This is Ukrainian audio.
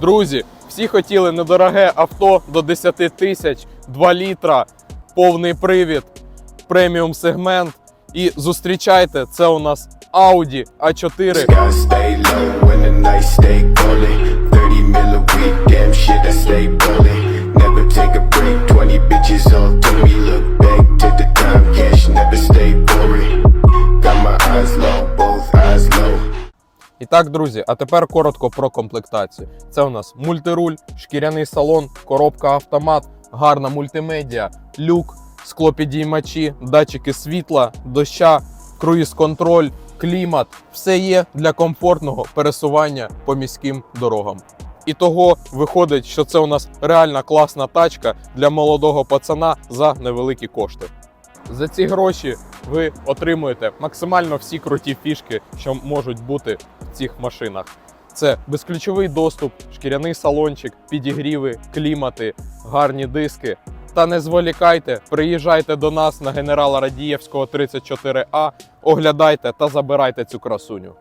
Друзі, всі хотіли недороге авто до 10 тисяч, 2 літра, повний привід, преміум сегмент. І зустрічайте, це у нас Audi a 4 І так, друзі, а тепер коротко про комплектацію. Це у нас мультируль, шкіряний салон, коробка автомат, гарна мультимедіа, люк, склопідіймачі, датчики світла, доща, круїз-контроль, клімат. Все є для комфортного пересування по міським дорогам. І того виходить, що це у нас реальна класна тачка для молодого пацана за невеликі кошти. За ці гроші ви отримуєте максимально всі круті фішки, що можуть бути в цих машинах. Це безключовий доступ, шкіряний салончик, підігріви, клімати, гарні диски. Та не зволікайте, приїжджайте до нас на генерала Радієвського 34А, оглядайте та забирайте цю красуню.